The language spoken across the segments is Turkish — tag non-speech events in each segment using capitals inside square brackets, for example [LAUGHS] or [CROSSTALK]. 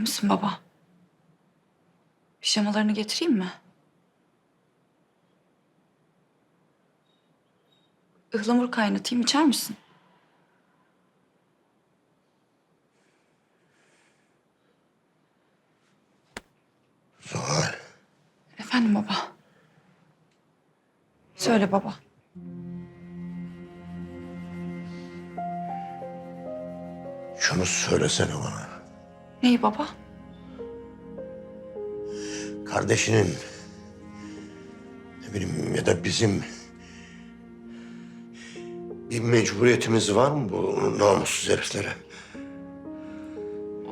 İyi misin baba? Pijamalarını getireyim mi? Ihlamur kaynatayım içer misin? Zuhal. Efendim baba. Söyle baba. Şunu söylesene bana. Neyi baba? Kardeşinin ne bileyim ya da bizim bir mecburiyetimiz var mı bu namussuz heriflere?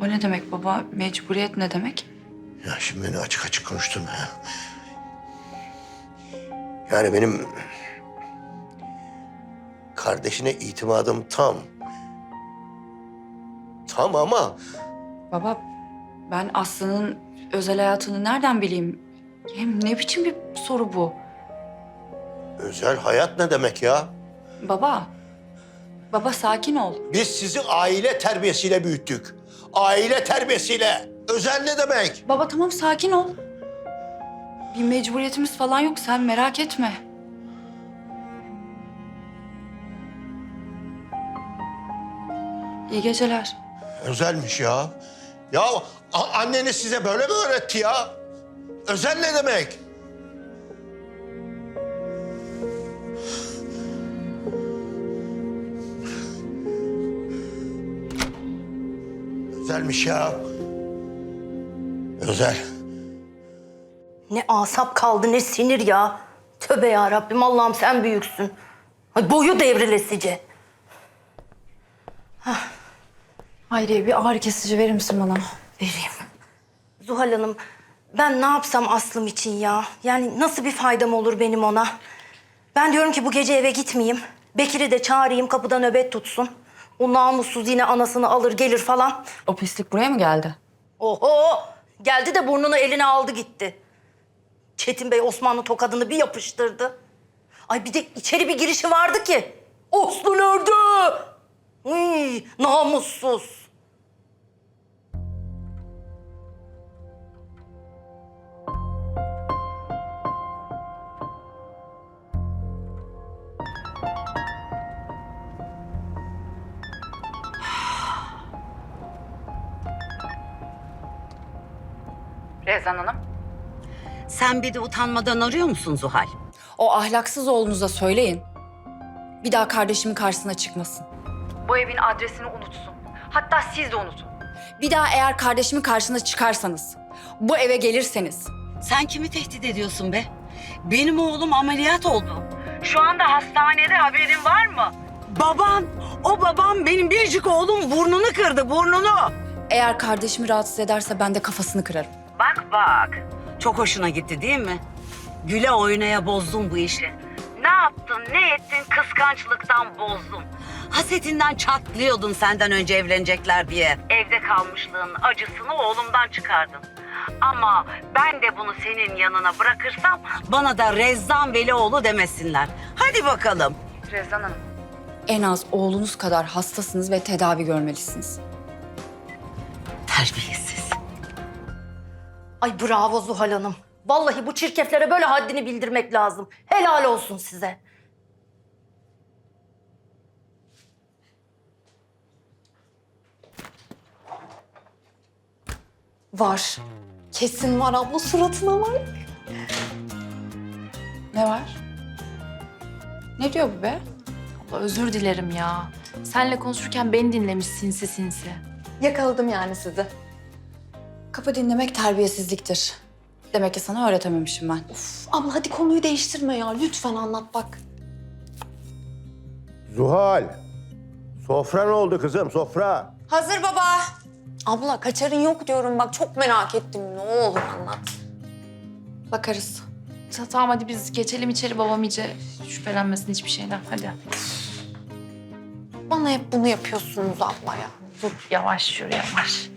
O ne demek baba? Mecburiyet ne demek? Ya şimdi beni açık açık konuşturma ya. Yani benim kardeşine itimadım tam. Tam ama Baba ben Aslı'nın özel hayatını nereden bileyim? Hem ne biçim bir soru bu? özel hayat ne demek ya? Baba. Baba sakin ol. Biz sizi aile terbiyesiyle büyüttük. Aile terbiyesiyle. Özel ne demek? Baba tamam sakin ol. Bir mecburiyetimiz falan yok sen merak etme. İyi geceler. Özelmiş ya. Ya anneniz size böyle mi öğretti ya? Özel ne demek? Özelmiş ya. Özel. Ne asap kaldı ne sinir ya. Tövbe ya Rabbim Allah'ım sen büyüksün. Ay boyu devrilesice. Hayriye bir ağrı kesici verir misin bana? Vereyim. Zuhal Hanım ben ne yapsam Aslım için ya? Yani nasıl bir faydam olur benim ona? Ben diyorum ki bu gece eve gitmeyeyim. Bekir'i de çağırayım kapıda nöbet tutsun. O namussuz yine anasını alır gelir falan. O pislik buraya mı geldi? Oho! Geldi de burnunu eline aldı gitti. Çetin Bey Osmanlı tokadını bir yapıştırdı. Ay bir de içeri bir girişi vardı ki. Oslu nerede? Uy, namussuz. Rezan Hanım. Sen bir de utanmadan arıyor musun Zuhal? O ahlaksız oğlunuza söyleyin. Bir daha kardeşimin karşısına çıkmasın. Bu evin adresini unutsun. Hatta siz de unutun. Bir daha eğer kardeşimin karşısına çıkarsanız, bu eve gelirseniz Sen kimi tehdit ediyorsun be? Benim oğlum ameliyat oldu. Şu anda hastanede haberin var mı? Baban, o babam benim biricik oğlum burnunu kırdı, burnunu. eğer kardeşimi rahatsız ederse ben de kafasını kırarım. Bak bak. Çok hoşuna gitti değil mi? Güle oynaya bozdun bu işi. Ne yaptın, ne ettin kıskançlıktan bozdun. Hasetinden çatlıyordun senden önce evlenecekler diye. Evde kalmışlığın acısını oğlumdan çıkardın. Ama ben de bunu senin yanına bırakırsam bana da Rezzan Velioğlu demesinler. Hadi bakalım. Rezan Hanım. En az oğlunuz kadar hastasınız ve tedavi görmelisiniz. Terbiyesiz. Ay bravo Zuhal Hanım. Vallahi bu çirkeflere böyle haddini bildirmek lazım. Helal olsun size. Var. Kesin var abla suratına var. Ne var? Ne diyor bu be? Abla özür dilerim ya. Senle konuşurken beni dinlemiş sinsi sinsi. Yakaladım yani sizi. Kapı dinlemek terbiyesizliktir. Demek ki sana öğretememişim ben. Uf, abla hadi konuyu değiştirme ya. Lütfen anlat bak. Zuhal. Sofra ne oldu kızım sofra? Hazır baba. Abla kaçarın yok diyorum bak çok merak ettim. Ne olur anlat. Bakarız. Ta- Tamam hadi biz geçelim içeri babam iyice şüphelenmesin hiçbir şeyden. Hadi. Bana hep bunu yapıyorsunuz abla ya. Dur yavaş yürü yavaş.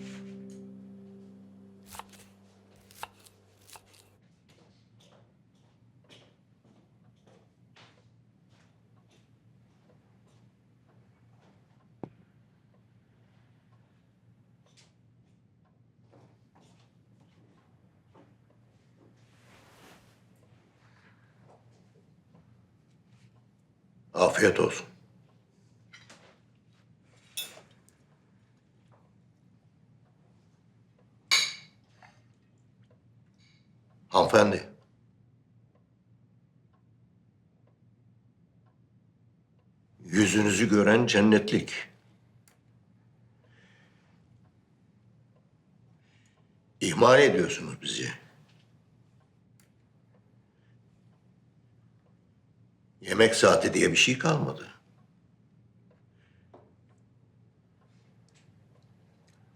Afiyet olsun. Hanımefendi. Yüzünüzü gören cennetlik. İhmal ediyorsunuz bizi. Yemek saati diye bir şey kalmadı.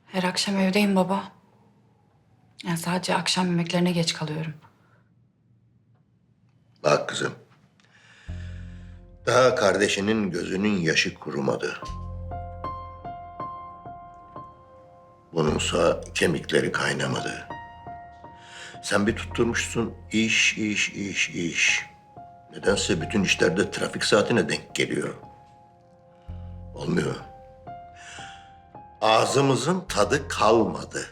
Her akşam evdeyim baba. Yani sadece akşam yemeklerine geç kalıyorum. Bak kızım. Daha kardeşinin gözünün yaşı kurumadı. Bununsa kemikleri kaynamadı. Sen bir tutturmuşsun iş, iş, iş, iş. Nedense bütün işlerde trafik saatine denk geliyor. Olmuyor. Ağzımızın tadı kalmadı.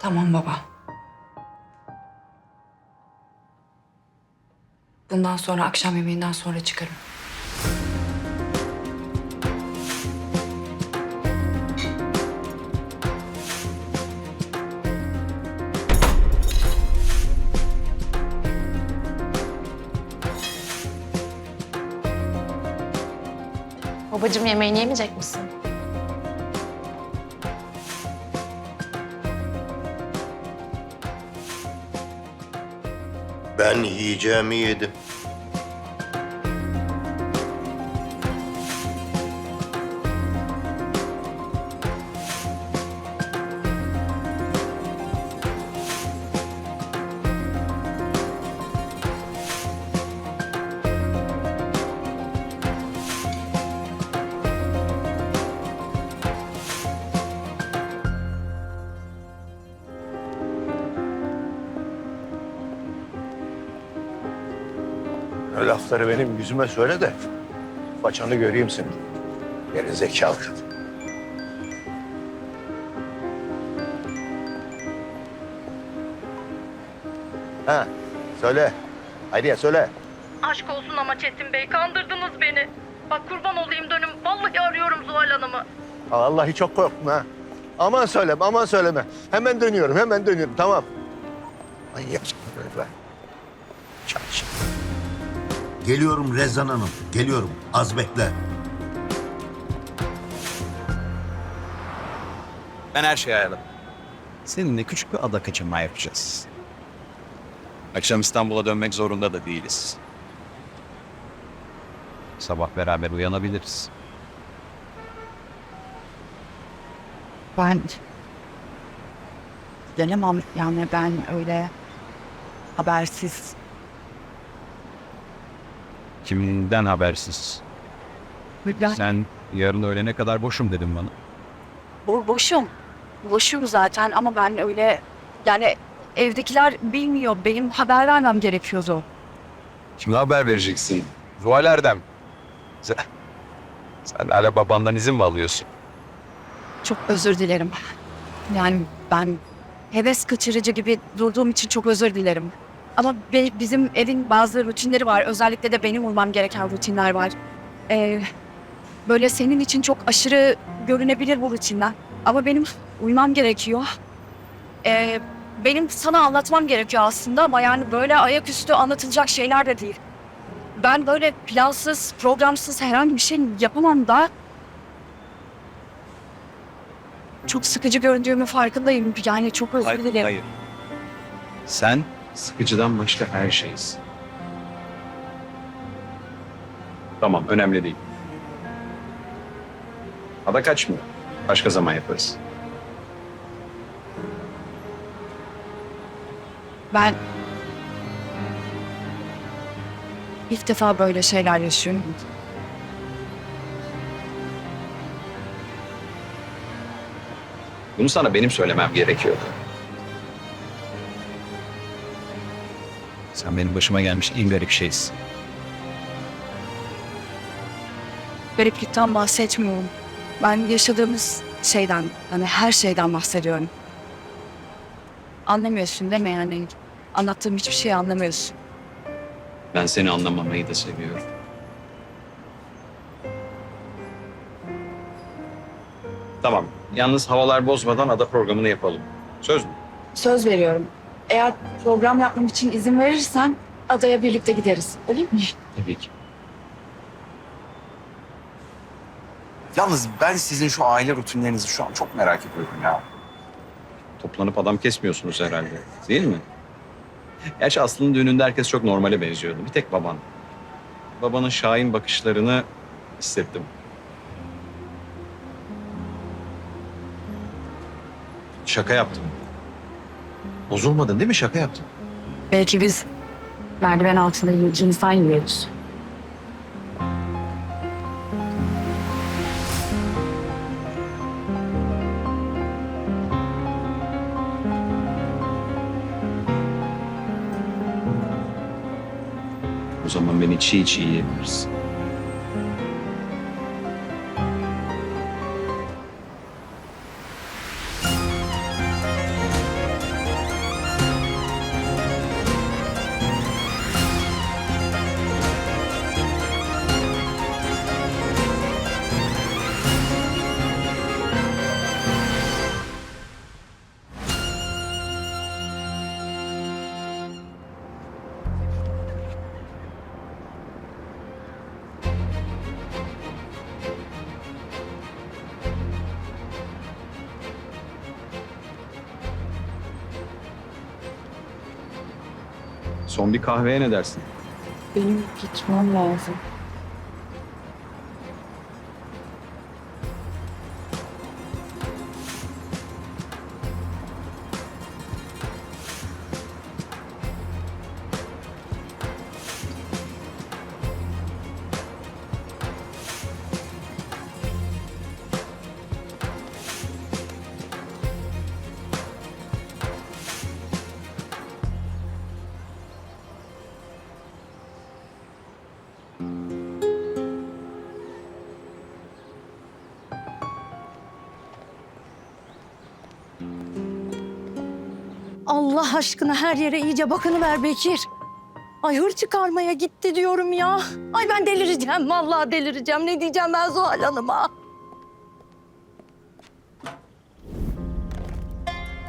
Tamam baba. Bundan sonra akşam yemeğinden sonra çıkarım. Babacığım yemeğini yemeyecek misin? Ben yiyeceğimi yedim. O lafları benim yüzüme söyle de paçanı göreyim seni. Geri zekalı kadın. Ha, söyle. Haydi ya söyle. Aşk olsun ama Çetin Bey kandırdınız beni. Bak kurban olayım dönüm. Vallahi arıyorum Zuhal Hanım'ı. Vallahi çok korktum ha. Aman söyleme, aman söyleme. Hemen dönüyorum, hemen dönüyorum. Tamam. Manyak. Geliyorum Rezan Hanım, geliyorum. Az bekle. Ben her şeyi ayarladım. Seninle küçük bir ada kaçırma yapacağız. Akşam İstanbul'a dönmek zorunda da değiliz. Sabah beraber uyanabiliriz. Ben gelemem yani ben öyle habersiz. Kimden habersiz? Ben Sen yarın öğlene kadar boşum dedin bana. Bo- boşum. Boşum zaten ama ben öyle yani evdekiler bilmiyor. Benim haber vermem gerekiyordu. Kime haber vereceksin? Zuhal Erdem. Sen, sen hala babandan izin mi alıyorsun? Çok özür dilerim. Yani ben heves kaçırıcı gibi durduğum için çok özür dilerim. Ama be- bizim evin bazı rutinleri var. Özellikle de benim uymam gereken rutinler var. Ee, böyle senin için çok aşırı görünebilir bu rutinler. Ama benim uymam gerekiyor. Ee, benim sana anlatmam gerekiyor aslında ama yani böyle ayaküstü anlatılacak şeyler de değil. Ben böyle plansız, programsız herhangi bir şey yapamam da çok sıkıcı göründüğümün farkındayım. Yani çok özür dilerim. hayır. Sen sıkıcıdan başka her şeyiz. Tamam, önemli değil. Ada kaçmıyor. Başka zaman yaparız. Ben ilk defa böyle şeyler yaşıyorum. Bunu sana benim söylemem gerekiyordu. Sen benim başıma gelmiş en garip şeysin. Gariplikten bahsetmiyorum. Ben yaşadığımız şeyden, hani her şeyden bahsediyorum. Anlamıyorsun değil mi yani? Anlattığım hiçbir şeyi anlamıyorsun. Ben seni anlamamayı da seviyorum. Tamam. Yalnız havalar bozmadan ada programını yapalım. Söz mü? Söz veriyorum. Eğer program yapmam için izin verirsen adaya birlikte gideriz. Olur mu? Tabii ki. Yalnız ben sizin şu aile rutinlerinizi şu an çok merak ediyorum ya. Toplanıp adam kesmiyorsunuz herhalde. Değil mi? Gerçi Aslı'nın düğününde herkes çok normale benziyordu. Bir tek baban. Babanın şahin bakışlarını hissettim. Şaka yaptım. Bozulmadın değil mi? Şaka yaptım. Belki biz merdiven altında insan yiyoruz. O zaman beni çiğ çiğ yiyebilirsin. Son bir kahveye ne dersin? Benim gitmem lazım. Allah aşkına her yere iyice bakını ver Bekir. Ay hır çıkarmaya gitti diyorum ya. Ay ben delireceğim vallahi delireceğim. Ne diyeceğim ben Zuhal Hanım'a?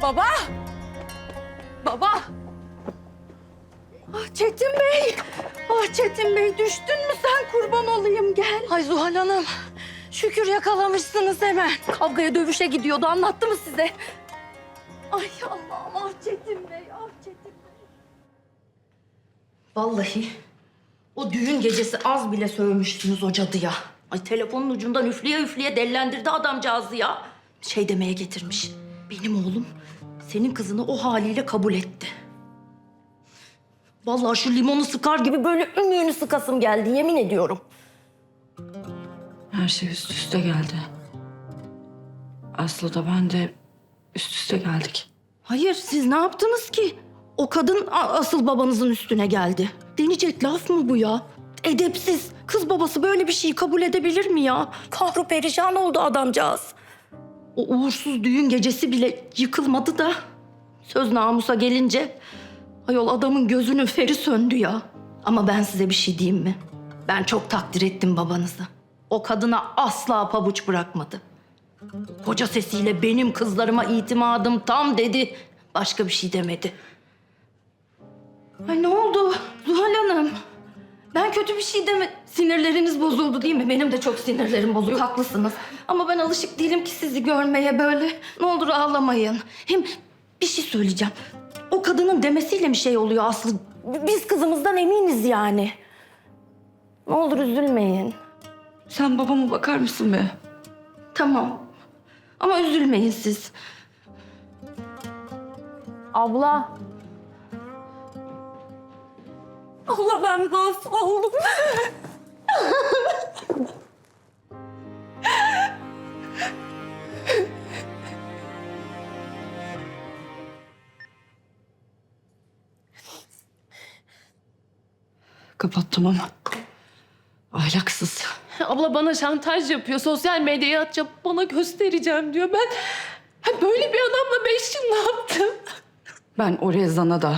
Baba! Baba! Ah Çetin Bey! Ah Çetin Bey düştün mü sen kurban olayım gel. Ay Zuhal Hanım şükür yakalamışsınız hemen. Kavgaya dövüşe gidiyordu anlattı mı size? Ay Allah'ım ah Çetin Bey, ah Çetin Bey. Vallahi o düğün gecesi az bile sövmüştünüz o cadıya. Ay telefonun ucundan üfleye üfleye dellendirdi adamcağızı ya. Şey demeye getirmiş. Benim oğlum senin kızını o haliyle kabul etti. Vallahi şu limonu sıkar gibi böyle ümüğünü sıkasım geldi yemin ediyorum. Her şey üst üste geldi. Aslı da ben de üst üste geldik. Hayır siz ne yaptınız ki? O kadın asıl babanızın üstüne geldi. Deneyecek laf mı bu ya? Edepsiz. Kız babası böyle bir şeyi kabul edebilir mi ya? Kahru perişan oldu adamcağız. O uğursuz düğün gecesi bile yıkılmadı da. Söz namusa gelince... Ayol adamın gözünün feri söndü ya. Ama ben size bir şey diyeyim mi? Ben çok takdir ettim babanızı. O kadına asla pabuç bırakmadı. Koca sesiyle benim kızlarıma itimadım tam dedi. Başka bir şey demedi. Ay ne oldu Zuhal Hanım? Ben kötü bir şey deme... Sinirleriniz bozuldu değil mi? Benim de çok sinirlerim bozuldu. Haklısınız. Ama ben alışık değilim ki sizi görmeye böyle. Ne olur ağlamayın. Hem bir şey söyleyeceğim. O kadının demesiyle mi şey oluyor Aslı? Biz kızımızdan eminiz yani. Ne olur üzülmeyin. Sen babama bakar mısın be? Tamam. Ama üzülmeyin siz. Abla. Allah ben mahvoldum. Kapat tamam. Ahlaksız. [LAUGHS] Abla bana şantaj yapıyor. Sosyal medyaya atacağım. Bana göstereceğim diyor. Ben ha, böyle bir adamla beş yıl ne yaptım? [LAUGHS] Ben o Rezan'a da,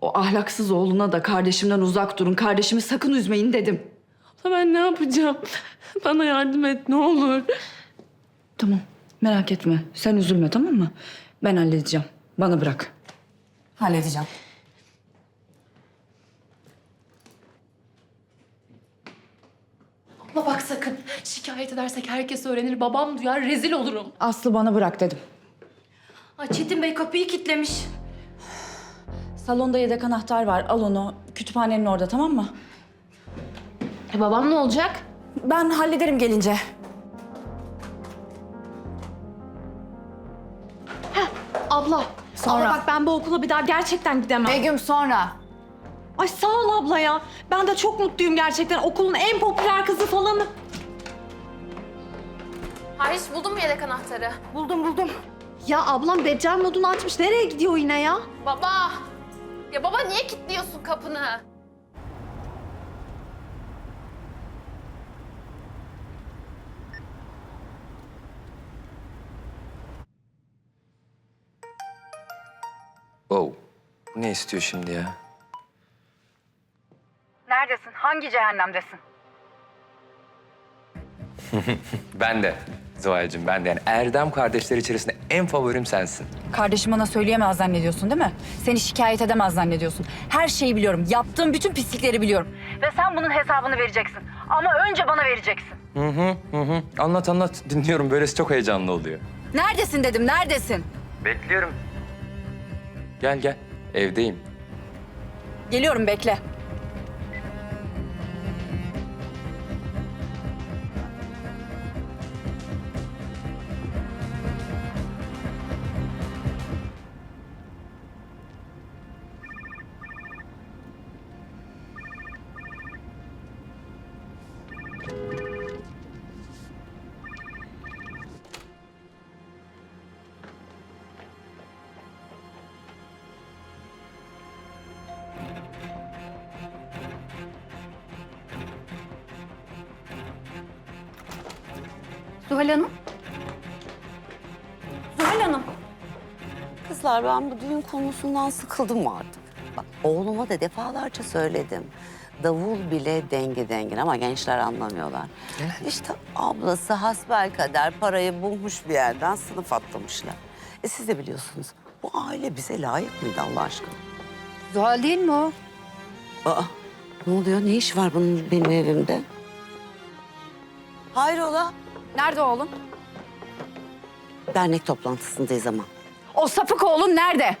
O ahlaksız oğluna da kardeşimden uzak durun, kardeşimi sakın üzmeyin dedim. Abla ben ne yapacağım? [LAUGHS] Bana yardım et ne olur. Tamam, merak etme. Sen üzülme tamam mı? Ben halledeceğim. Bana bırak. Halledeceğim. Abla bak sakın. Şikayet edersek herkes öğrenir. Babam duyar rezil olurum. Aslı bana bırak dedim. Ay Çetin Bey kapıyı kilitlemiş. Salonda yedek anahtar var. Al onu. Kütüphanenin orada tamam mı? E babam ne olacak? Ben hallederim gelince. Abla. Abla bak ben bu okula bir daha gerçekten gidemem. Begüm sonra. Ay sağ ol abla ya. Ben de çok mutluyum gerçekten. Okulun en popüler kızı falanım. Halis buldun mu yedek anahtarı? Buldum buldum. Ya ablam Deccal modunu açmış. Nereye gidiyor yine ya? Baba! Ya baba niye kilitliyorsun kapını? Wow. Bu ne istiyor şimdi ya? Hangi cehennemdesin? [LAUGHS] Ben de. Zuhal'cığım ben de. Yani Erdem kardeşler içerisinde en favorim sensin. Kardeşim bana söyleyemez zannediyorsun değil mi? Seni şikayet edemez zannediyorsun. Her şeyi biliyorum. Yaptığım bütün pislikleri biliyorum. Ve sen bunun hesabını vereceksin. Ama önce bana vereceksin. Hı hı hı hı. Anlat anlat. [LAUGHS] Dinliyorum. Böylesi çok heyecanlı oluyor. Neredesin dedim, neredesin? Bekliyorum. Gel gel. Evdeyim. Geliyorum, bekle. Hanım. Kızlar ben bu düğün konusundan sıkıldım artık. Bak oğluma da defalarca söyledim. Davul bile denge dengin ama gençler anlamıyorlar. İşte ablası hasbel kadar parayı bulmuş bir yerden sınıf atlamışlar. E siz de biliyorsunuz bu aile bize layık mıydı Allah aşkına? Zuhal değil mi o? Aa ne oluyor ne iş var bunun benim evimde? Hayrola? Nerede oğlum? Dernek toplantısındayız ama. O sapık oğlun nerede?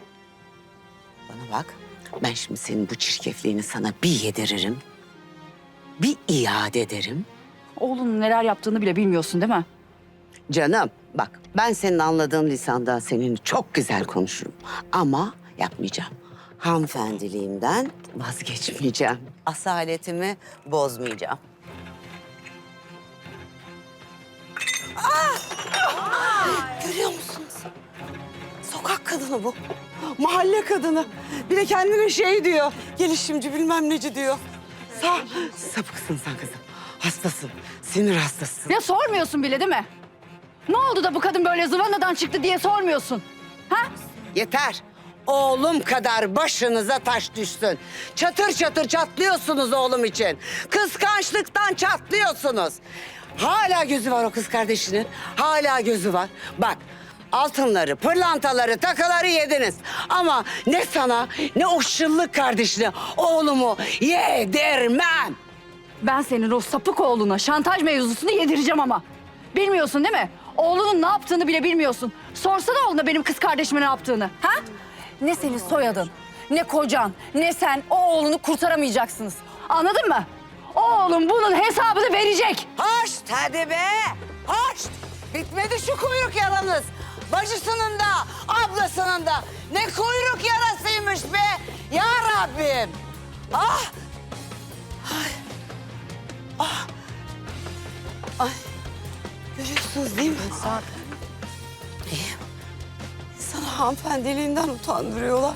Bana bak. Ben şimdi senin bu çirkefliğini sana bir yediririm. Bir iade ederim. Oğlunun neler yaptığını bile bilmiyorsun değil mi? Canım bak ben senin anladığın lisanda senin çok güzel konuşurum. Ama yapmayacağım. Hanımefendiliğimden vazgeçmeyeceğim. Asaletimi bozmayacağım. Ah! Görüyor musunuz? Sokak kadını bu. Mahalle kadını. Bir de kendine şey diyor. Gelişimci bilmem neci diyor. Sa sapıksın sen kızım. Hastasın. Sinir hastasısın. Ya sormuyorsun bile değil mi? Ne oldu da bu kadın böyle zıvanadan çıktı diye sormuyorsun. Ha? Yeter. Oğlum kadar başınıza taş düşsün. Çatır çatır çatlıyorsunuz oğlum için. Kıskançlıktan çatlıyorsunuz. Hala gözü var o kız kardeşinin. Hala gözü var. Bak altınları, pırlantaları, takıları yediniz. Ama ne sana ne o şıllık kardeşine oğlumu yedirmem. Ben senin o sapık oğluna şantaj mevzusunu yedireceğim ama. Bilmiyorsun değil mi? Oğlunun ne yaptığını bile bilmiyorsun. Sorsana oğluna benim kız kardeşime ne yaptığını. Ha? Ne senin soyadın, ne kocan, ne sen o oğlunu kurtaramayacaksınız. Anladın mı? Oğlum bunun hesabını verecek. Hoş hadi be. Hoş. Bitmedi şu kuyruk yaranız. Bacısının da ablasının da ne kuyruk yarasıymış be. Ya Rabbim. Ah. Ay. Ah. Ay. Görüyorsunuz değil mi? İyi. İnsanı hanımefendiliğinden utandırıyorlar.